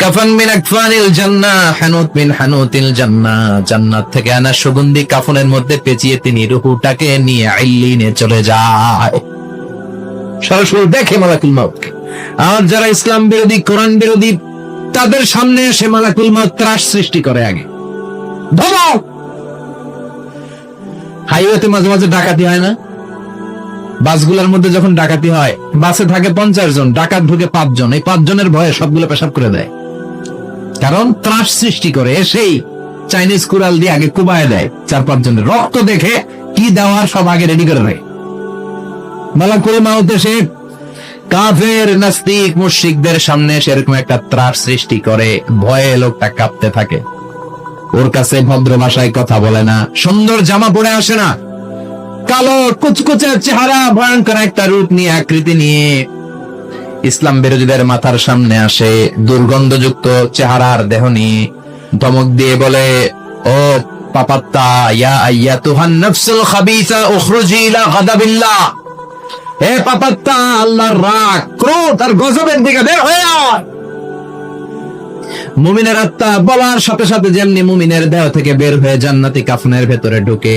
কাফান মিন আকফানিল জান্নাহ হানুত মিন হানুতিল জান্নাহ জান্নাত থেকে আনা সুগন্ধি কাফনের মধ্যে পেঁচিয়ে তিনি রুহুটাকে নিয়ে আইলিনে চলে যায়। সরাসরি দেখে মালাকুল মাউতকে আর যারা ইসলাম বিরোধী, কোরআন বিরোধী, তাদের সামনে এসে মালাকুল মাউত ত্রাস সৃষ্টি করে আগে। ধরো হাইওয়েতে মাঝে মাঝে ডাকাতি হয় না? বাসগুলোর মধ্যে যখন ডাকাতি হয়, বাসে থাকে পঞ্চাশ জন, ডাকাত ঢুকে পাঁচজন। এই পাঁচজনের ভয়ে সবগুলো পেশাব করে দেয়। কারণ ত্রাস সৃষ্টি করে, এসেই চাইনিজ কুড়াল দিয়ে আগে কুবায় দেয় চার পাঁচ জনের রক্ত দেখে কি দেওয়ার সব আগে রেডি করে দেয়। মালাকুল মাউত এসে কাফের, নাস্তিক, মুশরিকদের সামনে সেরকম একটা ত্রাস সৃষ্টি করে, ভয়ে লোকটা কাঁপতে থাকে। ওর কাছে ভদ্র ভাষায় কথা বলে না, সুন্দর জামা পরে আসে না। কালো কুচকুচে চেহারা, ভয়ঙ্কর একটা রূপ নিয়ে আকৃতি নিয়ে ইসলাম বিরোধীদের মাথার সামনে আসে দুর্গন্ধযুক্ত চেহারার দেহ নিয়ে। ধমক দিয়ে বলে, ও পাপাত্তা, ইয়া আইয়া তুহান নফসুল খাবিসা উখরুজি ইলা গাদাবিল্লাহ। হে পাপাত্তা, আল্লাহর রাগ, ক্রোধ আর গজবের দিকে বের হয়ে মুমিনের আত্মা বলার সাথে সাথে যেমনি মুমিনের দেহ থেকে বের হয়ে জান্নাতি কাফনের ভেতরে ঢুকে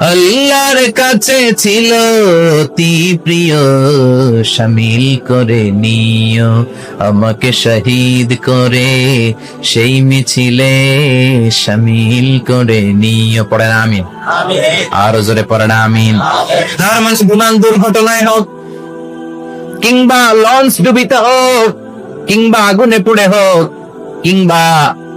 আল্লাহর কাছে ছিল অতি প্রিয়। সামিল করে নিও, আমাকে শহীদ করে। সেই মিছিলে সামিল করে নিও। পড়েন, আমিন। আরও জোরে পড়েন, আমিন। তার মানে বিমান দুর্ঘটনায় হোক, কিংবা লঞ্চ ডুবিতে হোক, কিংবা আগুনে পুড়ে হোক, কিংবা